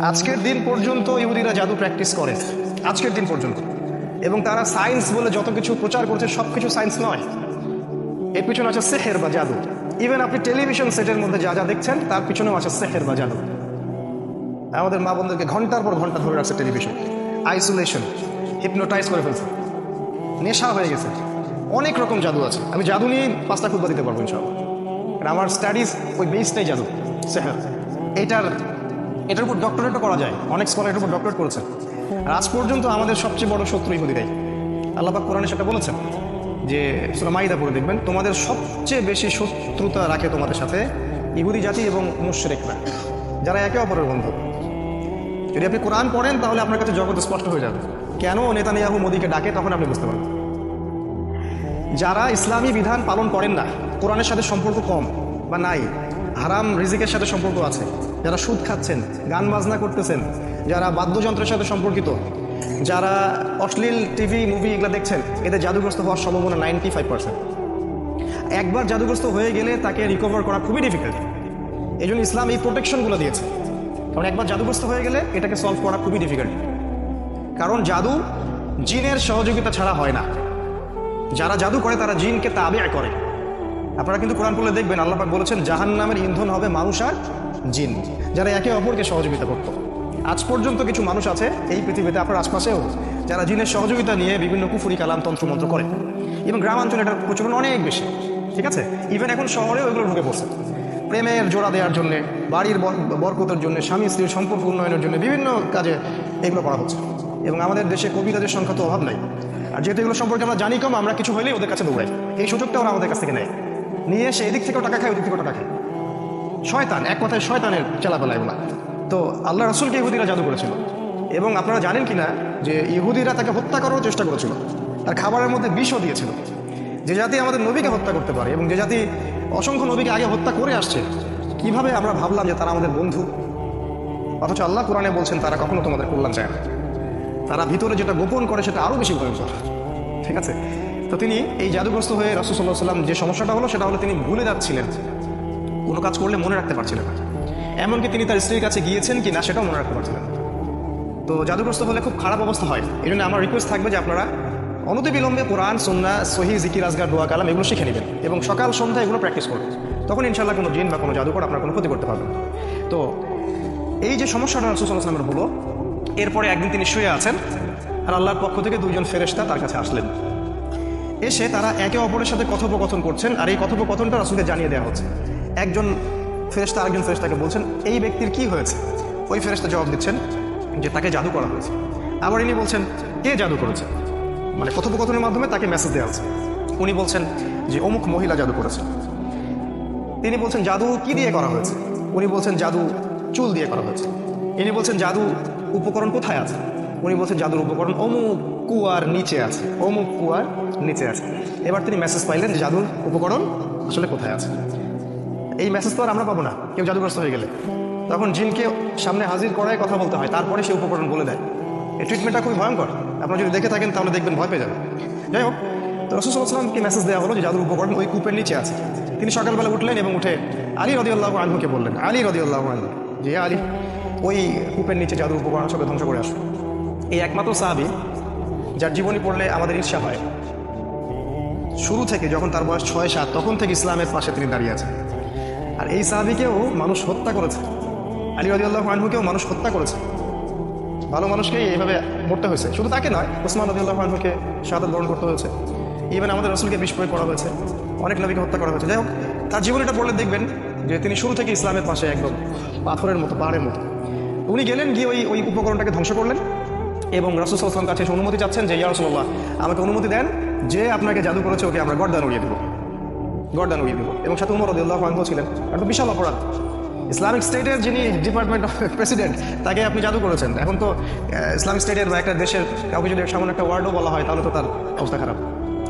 আজকের দিন পর্যন্ত ইহুদিরা জাদু প্র্যাকটিস করে। আজকের দিন পর্যন্ত। এবং তারা সায়েন্স বলে যত কিছু প্রচার করছে, সব কিছু সায়েন্স নয়। এর পিছনে আছে সেহের বা জাদু। ইভেন আপনি টেলিভিশন সেটের মধ্যে যা যা দেখছেন, তার পিছনেও আছে সেহের বা জাদু। আমাদের মা বোনদেরকে ঘণ্টার পর ঘণ্টা ধরে রাখছে টেলিভিশন আইসোলেশন হিপনোটাইজ করে ফেলছে। নেশা হয়ে গেছে। অনেক রকম জাদু আছে। আমি জাদু নিয়ে পাঁচটা খুদ্া দিতে পারব ইনশাল্লাহ আমার স্টাডিজ ওই বেসটাই জাদু, সেহের। এইটার এটার উপর ডক্টরেটও করা যায়। অনেক স্কলার এটার উপর ডক্টরেট করেছেন। আর আজ পর্যন্ত আমাদের সবচেয়ে বড় শত্রু ইহুদিরাই আল্লাপাক কোরআনে সেটা বলেছেন যে মাইদা পড়ে দেখবেন তোমাদের সবচেয়ে বেশি শত্রুতা রাখে তোমাদের সাথে ইহুদি জাতি এবং মুশরেকরা যারা একে অপরের বন্ধু। যদি আপনি কোরআন পড়েন তাহলে আপনার কাছে জগৎ স্পষ্ট হয়ে যাবে। কেন নেতানিয়াহু মোদীকে ডাকে তখন আপনি বুঝতে পারবেন। যারা ইসলামী বিধান পালন করেন না কোরআনের সাথে সম্পর্ক কম বা নাই হারাম রিজিকের সাথে সম্পর্ক আছে। যারা সুদ খাচ্ছেন, গান বাজনা করতেছেন, যারা বাদ্যযন্ত্রের সাথে সম্পর্কিত, যারা অশ্লীল টিভি, মুভি এগুলো দেখছেন এতে জাদুগ্রস্ত হওয়ার সম্ভাবনা নাইনটি ফাইভ পার্সেন্ট। একবার জাদুগ্রস্ত হয়ে গেলে তাকে রিকভার করা খুবই ডিফিকাল্ট এই জন্য ইসলাম এই প্রোটেকশনগুলো দিয়েছে। কারণ একবার জাদুগ্রস্ত হয়ে গেলে এটাকে সলভ করা খুবই ডিফিকাল্ট কারণ জাদু জিনের সহযোগিতা ছাড়া হয় না। যারা জাদু করে, তারা জিনকে তাবে করে। আপনারা কিন্তু কোরআন পড়লে দেখবেন আল্লাপাক বলেছেন জাহান নামের ইন্ধন হবে মানুষ আর জিন। যারা একে অপরকে সহযোগিতা করত। আজ পর্যন্ত কিছু মানুষ আছে এই পৃথিবীতে, আপনার আশপাশেও, যারা জিনের সহযোগিতা নিয়ে বিভিন্ন কুফুরি কালাম তন্ত্রমন্ত্র করে। এবং গ্রামাঞ্চলে এটার প্রচলন অনেক বেশি, ঠিক আছে? ইভেন এখন শহরেও এগুলো ঢুকে পড়ছে। প্রেমের জোড়া দেওয়ার জন্য, বাড়ির বর- বরকতের জন্য, স্বামী, স্ত্রীর সম্পর্ক উন্নয়নের জন্য বিভিন্ন কাজে এগুলো করা হচ্ছে। এবং আমাদের দেশে কবিতাদের সংখ্যা তো অভাব নাই। আর যেহেতু এগুলো সম্পর্কে আমরা জানি কম, আমরা কিছু হলেই ওদের কাছে দৌড়াই। এই সুযোগটা ওরা আমাদের কাছ থেকে নেয়। নিয়ে এসে এদিক থেকেও টাকা খায়, ওদিক থেকেও টাকা খায়। শয়তান, এক কথায় শয়তানের চেলাপেলা এগুলা তো আল্লাহ রসুলকে ইহুদিরা জাদু করেছিল। এবং আপনারা জানেন কিনা যে ইহুদিরা তাকে হত্যা করার চেষ্টা করেছিল। তার খাবারের মধ্যে বিষও দিয়েছিল। যে জাতি আমাদের নবীকে হত্যা করতে পারে এবং যে জাতি অসংখ্য নবীকে আগে হত্যা করে আসছে, কীভাবে আমরা ভাবলাম যে তারা আমাদের বন্ধু? অথচ আল্লাহ কোরআনে বলছেন, তারা কখনো তোমাদের কল্যাণ চায় না। তারা ভিতরে যেটা গোপন করে সেটা আরও বেশি ভয়ঙ্কর। ঠিক আছে? তো তিনি এই জাদুগ্রস্ত হয়ে রসুল্লাহ সাল্লাম যে সমস্যাটা হলো, সেটা হলো তিনি ভুলে যাচ্ছিলেন। কোনো কাজ করলে মনে রাখতে পারছিলেন না। এমনকি তিনি তার স্ত্রীর কাছে গিয়েছেন কি না সেটাও মনে রাখতে পারছিলেন তো জাদুগ্রস্ত হলে খুব খারাপ অবস্থা হয়। এই জন্য আমার রিকোয়েস্ট থাকবে যে আপনারা অনতিবিলম্বে কোরআন সন্না সহি, জিকির, আজগার, দোয়া, কালাম এগুলো শিখে নেবেন এবং সকাল সন্ধ্যা এগুলো প্র্যাকটিস করবেন তখন ইনশাল্লাহ কোনো জিন বা কোনো জাদুকর আপনার কোনো ক্ষতি করতে পারবেন তো এই যে সমস্যাটা রসুলামের হলো, এরপরে একদিন তিনি শুয়ে আছেন আর আল্লাহর পক্ষ থেকে দুজন ফেরেশতা তার কাছে আসলেন। এসে তারা একে অপরের সাথে কথোপকথন করছেন আর এই কথোপকথনটা রাসুলকে জানিয়ে দেওয়া হচ্ছে। একজন ফেরেশতা আরেকজন ফেরেশতাকে বলছেন, এই ব্যক্তির কি হয়েছে? ওই ফেরেশতা জবাব দিচ্ছেন যে তাকে জাদু করা হয়েছে। আবার ইনি বলছেন, কে জাদু করেছে? মানে কথোপকথনের মাধ্যমে তাকে মেসেজ দেওয়া হচ্ছে। উনি বলছেন যে, অমুক মহিলা জাদু করেছে। তিনি বলছেন, জাদু কি দিয়ে করা হয়েছে? উনি বলছেন, জাদু চুল দিয়ে করা হয়েছে। ইনি বলছেন, জাদু উপকরণ কোথায় আছে? উনি বলছেন জাদুর উপকরণ। অমুক কুয়ার নিচে আছে। অমুক কুয়ার নিচে আছে। এবার তিনি মেসেজ পাইলেন যে জাদুর উপকরণ আসলে কোথায় আছে? এই মেসেজ তো আর আমরা পাবো না। কেউ জাদুগ্রস্ত হয়ে গেলে। তখন জিনকে সামনে হাজির করায় কথা বলতে হয়। তারপরে সে উপকরণ বলে দেয়। এই ট্রিটমেন্টটা খুবই ভয়ঙ্কর। আপনারা যদি দেখে থাকেন, তাহলে দেখবেন ভয় পেয়ে যাবেন। যাই হোক, তো রসুলামকে মেসেজ দেওয়া হলো যে জাদুর উপকরণ ওই কূপের নিচে আছে। তিনি সকালবেলা উঠলেন এবং উঠে আলী রদিউল্লাহ আনহুকে বললেন, আলী রদিউল্লাহ আনহু, যে "হে আলী, ওই কূপের নিচে জাদুর উপকরণ সবে ধ্বংস করে আসো এই একমাত্র সাহাবি, যার জীবনী পড়লে আমাদের ঈর্ষা হয়। শুরু থেকে যখন তার বয়স ছয় সাত, তখন থেকে ইসলামের পাশে তিনি দাঁড়িয়ে আছেন। আর এই সাহাবিকেও মানুষ হত্যা করেছে। আলী রদিউল্লাহ আনহুকেও মানুষ হত্যা করেছে। ভালো মানুষকেই এইভাবে মরতে হয়েছে। শুধু তাকে নয়, ওসমান রদিউল্লাহ আনহুকে শাহাদ বরণ করতে হয়েছে। ইভেন আমাদের রসুলকে প্রয়োগ করা হয়েছে। অনেক নবীকে হত্যা করা হয়েছে। যাই হোক, তার জীবনীটা পড়লে দেখবেন যে তিনি শুরু থেকে ইসলামের পাশে একদম পাথরের মতো, পাহাড়ের মতো। উনি গেলেন গিয়ে ওই ওই উপকরণটাকে ধ্বংস করলেন। এবং রাসুল সাল্লাম কাছে এসে অনুমতি চাচ্ছেন যে, ইয়া রসুল্লাহ আমাকে অনুমতি দেন যে আপনাকে জাদু করেছে, ওকে আমরা গর্দান উড়িয়ে দেবো। গর্দান উড়িয়ে দেবো। এবং সাথে উমর রদিউল্লাহ আনহু ছিলেন। একটা বিশাল অপরাধ। ইসলামিক স্টেটের যিনি ডিপার্টমেন্ট অফ প্রেসিডেন্ট, তাকে আপনি জাদু করেছেন। এখন তো ইসলামিক স্টেটের বা একটা দেশের, কাউকে যদি সামান্য একটা ওয়ার্ডও বলা হয়, তাহলে তো তার অবস্থা খারাপ।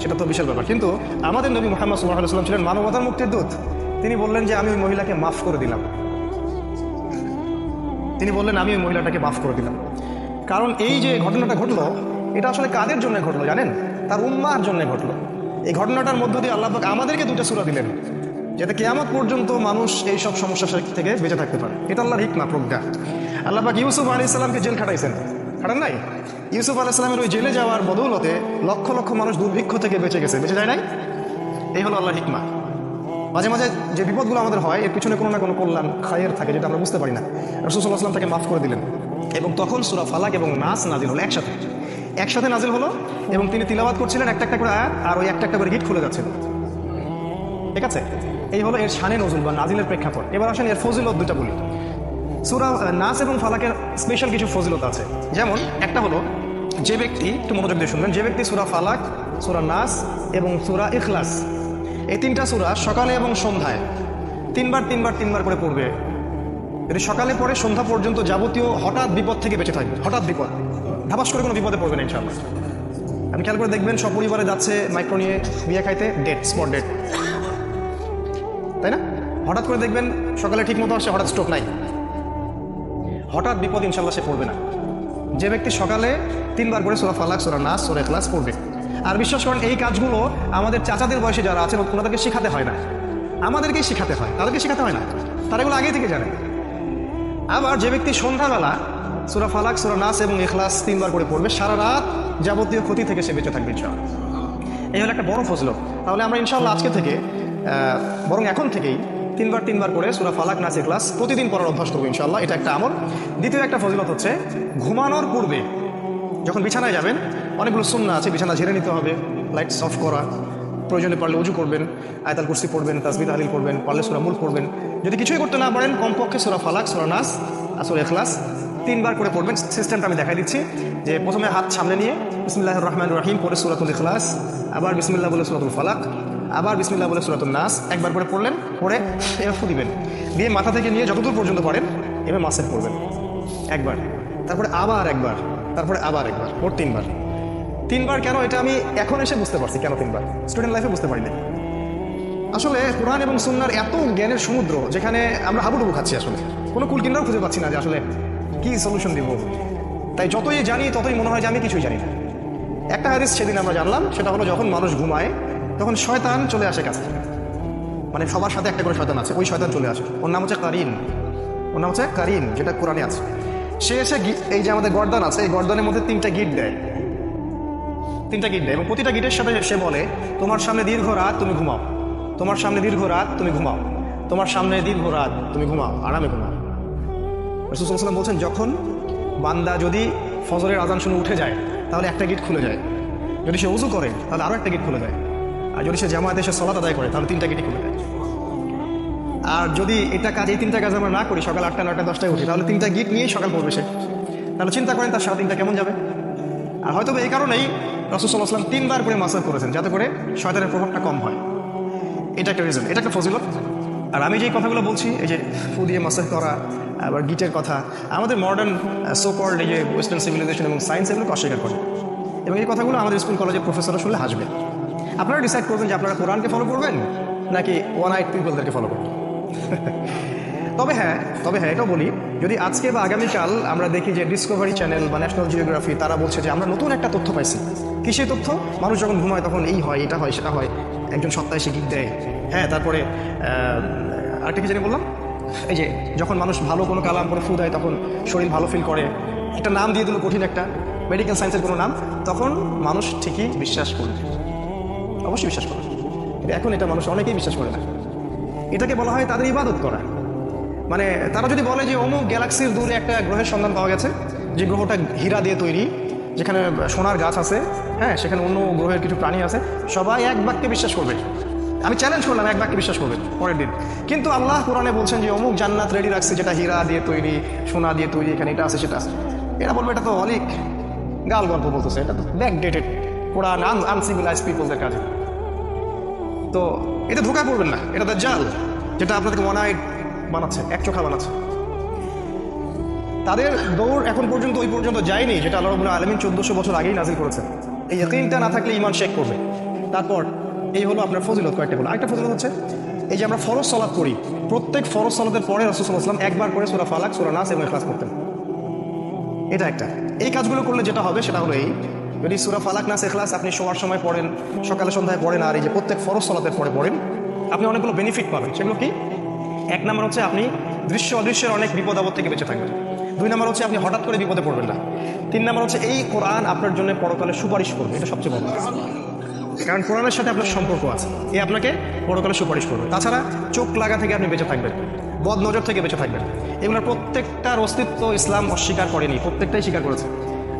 সেটা তো বিশাল ব্যাপার। কিন্তু আমাদের নবী মোহাম্মদ সুল্লাহ সাল্লাম ছিলেন মানবতার মুক্তির দূত। তিনি বললেন যে, আমি ওই মহিলাকে মাফ করে দিলাম। তিনি বললেন, আমি ওই মহিলাটাকে মাফ করে দিলাম। কারণ এই যে ঘটনাটা ঘটলো, এটা আসলে কাদের জন্য ঘটলো জানেন? তার উম্মার জন্য ঘটলো। এই ঘটনাটার মধ্য দিয়ে আল্লাহ আমাদেরকে দুটা সুরা দিলেন, যাতে কেয়ামত পর্যন্ত মানুষ এই সব সমস্যা থেকে বেঁচে থাকতে পারে। এটা আল্লাহর হিকমা, প্রজ্ঞা। আল্লাহ পাক ইউসুফ আলী ইসলামকে জেল খাটাইছেন। খাটান নাই? ইউসুফ আলাহ ইসলামের ওই জেলে যাওয়ার বদৌলতে লক্ষ লক্ষ মানুষ দুর্ভিক্ষ থেকে বেঁচে গেছে। বেঁচে যায় নাই? এই হলো আল্লাহর হিকমা। মাঝে মাঝে যে বিপদগুলো আমাদের হয়, এর পিছনে কোনো না কোনো কল্যাণ, খায়ের থাকে, যেটা আমরা বুঝতে পারি না। রসুল্লাহ আসলাম তাকে মাফ করে দিলেন। এবং তখন সুরা ফালাক এবং নাস নাজিল হলো একসাথে। একসাথে নাজিল হলো এবং তিনি তিলাবাত করছিলেন একটা একটা করে আয়াত আর ওই একটা একটা করে গিট খুলে যাচ্ছিল। ঠিক আছে? এই হলো এর শানে নজুল বা নাজিলের প্রেক্ষাপট। এবার আসেন এর ফজিলত দুটা বলি। সুরা নাস এবং ফালাকের স্পেশাল কিছু ফজিলত আছে। যেমন, একটা হলো, যে ব্যক্তি, একটু মনোযোগ দিয়ে শুনবেন, যে ব্যক্তি সুরা ফালাক, সুরা নাস এবং সুরা ইখলাস, এই তিনটা সুরা সকালে এবং সন্ধ্যায় তিনবার তিনবার তিনবার করে পড়বে। যদি সকালে পরে সন্ধ্যা পর্যন্ত যাবতীয় হঠাৎ বিপদ থেকে বেঁচে থাকবে, হঠাৎ বিপদ। ধাপাস করে কোনো বিপদে পড়বে না, ইনশাআল্লাহ। আপনি খেয়াল করে দেখবেন সব পরিবারে যাচ্ছে মাইক্রো নিয়ে বিয়ে খাইতে ডেট স্পট ডেট তাই না? হঠাৎ করে দেখবেন সকালে ঠিক মতো আসছে হঠাৎ স্ট্রোক নাই। হঠাৎ বিপদ ইনশাল্লাহ সে পড়বে না। যে ব্যক্তি সকালে তিনবার করে সোরা ফালাক, সোরা নাস, সোরা ক্লাস পড়বে। আর বিশ্বাস করেন, এই কাজগুলো আমাদের চাচাদের বয়সে যারা আছেন ওনাদেরকে শেখাতে হয় না। আমাদেরকেই শেখাতে হয়, তাদেরকে শেখাতে হয় না। তারা এগুলো আগেই থেকে জানে। আবার যে ব্যক্তি সন্ধ্যাবেলা সুরা ফালাক, সুরা নাস এবং এখলাস তিনবার করে পড়বে, সারা রাত যাবতীয় ক্ষতি থেকে সে বেঁচে থাকবে ইনশাআল্লাহ। এই হলো একটা বড় ফজল তাহলে আমরা ইনশাল্লাহ আজকে থেকে বরং এখন থেকেই তিনবার তিনবার করে সুরা ফালাক, নাসে ক্লাস প্রতিদিন পড়ার অভ্যাস করব ইনশাল্লাহ এটা একটা আমল। দ্বিতীয় একটা ফজিলত হচ্ছে ঘুমানোর পূর্বে যখন বিছানায় যাবেন, অনেকগুলো সুন্না আছে, বিছানা ঝেড়ে নিতে হবে, লাইট অফ করা প্রয়োজনে পারলে উজু করবেন, আয়তাল কুর্সি পড়বেন তাসবিদ আলিল করবেন পারলে সুরা মূল পড়বেন। যদি কিছুই করতে না পারেন, কমপক্ষে সুরা ফালাক, সুরা নাস আর এখলাস তিনবার করে পড়বেন। সিস্টেমটা আমি দেখাই দিচ্ছি যে প্রথমে হাত সামনে নিয়ে বিসমিল্লাহ রহমান রহিম পরে সুরাতুল ইখলাস, আবার বিসমিল্লাহ বলে সুরাতুল ফালাক, আবার বিসমিল্লাহ বলে সুরাতুল নাস একবার করে পড়লেন পরে এবার ফু দিবেন। দিয়ে মাথা থেকে নিয়ে যতদূর পর্যন্ত পারেন এবার মাসের পড়বেন। একবার, তারপরে আবার একবার, তারপরে আবার একবার ওর তিনবার। তিনবার কেন এটা আমি এখন এসে বুঝতে পারছি, কেন তিনবার? স্টুডেন্ট লাইফে বুঝতে পারিনি। আসলে কোরআন এবং সুন্নার এত জ্ঞানের সমুদ্র যেখানে আমরা হাবুডুবু খাচ্ছি আসলে। কোনো কুল কিনারাও খুঁজে পাচ্ছি না যে আসলে কি সলিউশন দিব। তাই যতই জানি, ততই মনে হয় যে আমি কিছুই জানি না। একটা হাদিস সেদিন আমরা জানলাম, সেটা হলো যখন মানুষ ঘুমায়, তখন শয়তান চলে আসে কাছে। মানে সবার সাথে একটা করে শয়তান আছে, ওই শয়তান চলে আসে। ওর নাম হচ্ছে কারিন ওর নাম হচ্ছে কারিন যেটা কোরআনে আছে। সে এসে এই যে আমাদের গর্দান আছে, এই গর্দানের মধ্যে তিনটা গিট দেয়। তিনটা গিট দেয় এবং প্রতিটা গিটের সাথে সে বলে, তোমার সামনে দীর্ঘ রাত তুমি ঘুমাও। তোমার সামনে দীর্ঘ রাত তুমি ঘুমাও। তোমার সামনে দীর্ঘ রাত তুমি ঘুমাও, আরামে ঘুমাও। রসুলাম বলছেন, যখন বান্দা যদি ফজরের আজান শুনে উঠে যায়, তাহলে একটা গিট খুলে যায়। যদি সে উজু করে, তাহলে আরও একটা গিট খুলে যায়। আর যদি সে জামায়াতে এসে সলাত আদায় করে, তাহলে তিনটা গিটই খুলে যায়। আর যদি এটা কাজ, এই তিনটা কাজ আমরা না করি, সকাল আটটা নয়টা দশটায় উঠি, তাহলে তিনটা গিট নিয়েই সকাল পড়বে সে। তাহলে চিন্তা করেন, তার সারা দিনটা কেমন যাবে? আর হয়তো এই কারণেই রসুল্লাহ আসলাম তিনবার করে মাসাজ করেছেন, যাতে করে শয়তানের প্রভাবটা কম হয়। এটা একটা রিজন এটা একটা ফজিলত। আর আমি যে কথাগুলো বলছি, এই যে ফু দিয়ে মাসাজ করা, আবার গিটের কথা, আমাদের মডার্ন সো কল্ড এই যে ওয়েস্টার্ন সিভিলাইজেশন এবং সায়েন্স এগুলোকে অস্বীকার করে। এবং এই কথাগুলো আমাদের স্কুল কলেজের প্রফেসররা শুনলে হাসবে। আপনারা ডিসাইড করবেন যে আপনারা কোরআনকে ফলো করবেন, নাকি ওয়ান আইট পিপলদেরকে ফলো করবেন? তবে হ্যাঁ তবে হ্যাঁ এটাও বলি, যদি আজকে বা আগামীকাল আমরা দেখি যে ডিসকভারি চ্যানেল বা ন্যাশনাল জিওগ্রাফি তারা বলছে যে আমরা নতুন একটা তথ্য পাইছি। কিসের তথ্য? মানুষ যখন ঘুমায় তখন এই হয়, এটা হয়, সেটা হয়। একজন সপ্তাহে সে গিট দেয়। হ্যাঁ তারপরে আরেকটা কি জানি বললাম? এই যে, যখন মানুষ ভালো কোনো কালাম করে ফু দেয়, তখন শরীর ভালো ফিল করে। একটা নাম দিয়ে দিল কঠিন একটা মেডিকেল সায়েন্সের কোনো নাম, তখন মানুষ ঠিকই বিশ্বাস করবে। অবশ্যই বিশ্বাস করে কিন্তু এখন এটা মানুষ অনেকেই বিশ্বাস করে না। এটাকে বলা হয় তাদের ইবাদত করা। মানে তারা যদি বলে যে অমুক গ্যালাক্সির দূরে একটা গ্রহের সন্ধান পাওয়া গেছে, যে গ্রহটা হীরা দিয়ে তৈরি, যেখানে সোনার গাছ আছে হ্যাঁ সেখানে অন্য গ্রহের কিছু প্রাণী আছে, সবাই এক বাক্যে বিশ্বাস করবে। আমি চ্যালেঞ্জ করলাম, এক বাক্যে বিশ্বাস করবে, পরের দিন। কিন্তু আল্লাহ কোরআনে বলছেন যে, অমুক জান্নাত রেডি রাখছে, যেটা হীরা দিয়ে তৈরি, সোনা দিয়ে তৈরি, এখানে এটা আছে, সেটা আছে। এরা বলবে, এটা তো অনেক গাল গল্প বলতেছে, এটা তো ব্যাকডেটেড কোরআন আনসিভিলাইজ পিপলদের কাছে। তো এটা ধোকা পড়বেন না, এটা তো জাল যেটা আপনাদেরকে ওয়ান আইড বানাচ্ছে, এক চোখা বানাচ্ছে। তাদের দৌড় এখন পর্যন্ত ওই পর্যন্ত যায়নি, যেটা আল্লাহ রবুল্লাহ আলমিন চোদ্দশো বছর আগেই নাজিল করেছেন। এই ইয়কিনটা না থাকলে ইমান শেক করবে। তারপর, এই হলো আপনার ফজিলত কয়েকটা হলো আরেকটা ফজিলত হচ্ছে, এই যে আমরা ফরজ সলাদ করি প্রত্যেক ফরজ সলাদের পরে রসুলাম একবার করে সোরা ফালাক, সোরা নাস এবং ক্লাস করতেন এটা একটা। এই কাজগুলো করলে যেটা হবে, সেটা হলো এই, যদি সুরা ফালাক, নাস এখলাস আপনি শোয়ার সময় পড়েন, সকালে সন্ধ্যায় পড়েন আর এই যে প্রত্যেক ফরজ সলাতের পরে পড়েন, আপনি অনেকগুলো বেনিফিট পাবেন। সেগুলো কি? এক নম্বর হচ্ছে আপনি দৃশ্য অদৃশ্যের অনেক বিপদ আপদ থেকে বেঁচে থাকবেন। দুই নম্বর হচ্ছে আপনি হঠাৎ করে বিপদে পড়বেন না। তিন নম্বর হচ্ছে এই কোরআন আপনার জন্য পরকালে সুপারিশ করবে, এটা সবচেয়ে বড় কারণ কোরআনের সাথে আপনার সম্পর্ক আছে, এ আপনাকে পরকালে সুপারিশ করবে। তাছাড়া চোখ লাগা থেকে আপনি বেঁচে থাকবেন, বদ নজর থেকে বেঁচে থাকবেন। এগুলোর প্রত্যেকটার অস্তিত্ব ইসলাম অস্বীকার করেনি, প্রত্যেকটাই স্বীকার করেছে।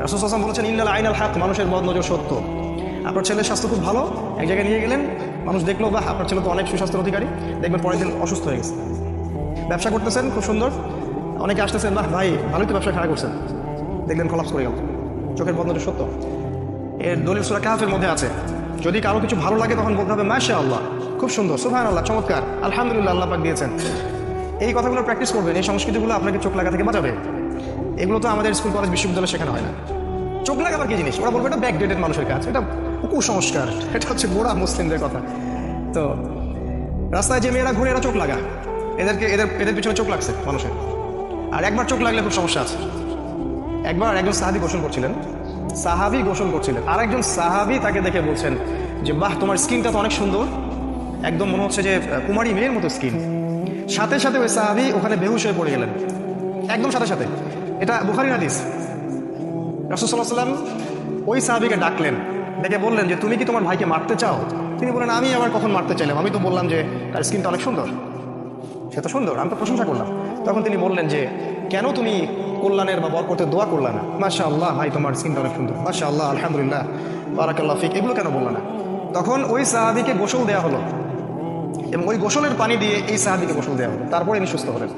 রাসুল হাসান বলেছেন, ইন্নাল আইনাল হাক, মানুষের বদ নজর সত্য। আপনার ছেলের স্বাস্থ্য খুব ভালো, এক জায়গায় নিয়ে গেলেন, মানুষ দেখল বা আপনার ছেলে তো অনেক সুস্বাস্থ্যের অধিকারী। দেখবেন পরের দিন অসুস্থ হয়ে গেছে। ব্যবসা করতেছেন, খুব সুন্দর। অনেকে আসতেছেন, বাহ, ভাই, ভালোই তো ব্যবসা খারাপ করছেন। দেখলেন কলাপস করে গেল। চোখের নজর সত্য। এর দলিল সুরা কাহাফের মধ্যে আছে। যদি কারও কিছু ভালো লাগে, তখন বলতে হবে মাশা আল্লাহ খুব সুন্দর সুহান আল্লাহ চমৎকার, আলহামদুলিল্লাহ, আল্লাহ পাক দিয়েছেন। এই কথাগুলো প্র্যাকটিস করবেন, এই সংস্কৃতিগুলো আপনাকে চোখ লাগা থেকে বাঁচাবে। এগুলো তো আমাদের স্কুল কলেজ বিশ্ববিদ্যালয়ে শেখানো হয় না। চোখ লাগাবার কি জিনিস? ওরা বলবে, এটা ব্যাকডেটেড মানুষের কাজ, এটা কুসংস্কার। এটা হচ্ছে গোড়া মুসলিমদের কথা। তো, রাস্তায় যে মেয়েরা ঘুরে এরা চোখ লাগা, এদেরকে, এদের এদের পিছনে চোখ লাগছে মানুষের। আর একবার চোখ লাগলে খুব সমস্যা আছে। একবার একজন সাহাবি গোসল করছিলেন। সাহাবি গোসল করছিলেন। আর একজন সাহাবি তাকে দেখে বলছেন যে, বাহ, তোমার স্কিনটা তো অনেক সুন্দর। একদম মনে হচ্ছে যে কুমারী মেয়ের মতো স্কিন। সাথে সাথে ওই সাহাবি ওখানে বেহুশ হয়ে পড়ে গেলেন। একদম সাথে সাথে। এটা বুখারি হাদিস। রাসুসাল্লাহ সাল্লাম ওই সাহাবিকে ডাকলেন। ডেকে বললেন যে, তুমি কি তোমার ভাইকে মারতে চাও? তিনি বললেন, আমি আবার কখন মারতে চাইলাম? আমি তো বললাম যে, তার স্কিনটা অনেক সুন্দর। সে তো সুন্দর, আমি তো প্রশংসা করলাম। তখন তিনি বললেন যে, কেন তুমি কল্যাণের বা বরকতের দোয়া করলা না? মাশা আল্লাহ ভাই, তোমার স্কিনটা অনেক সুন্দর। মাশা আল্লাহ আলহামদুলিল্লাহ। বারাকাল্লাহ ফিক। এগুলো কেন বললা না? তখন ওই সাহাবিকে গোসল দেওয়া হলো এবং ওই গোসলের পানি দিয়ে এই সাহাবিকে গোসল দেওয়া হলো। তারপরে ইনি সুস্থ হলেন।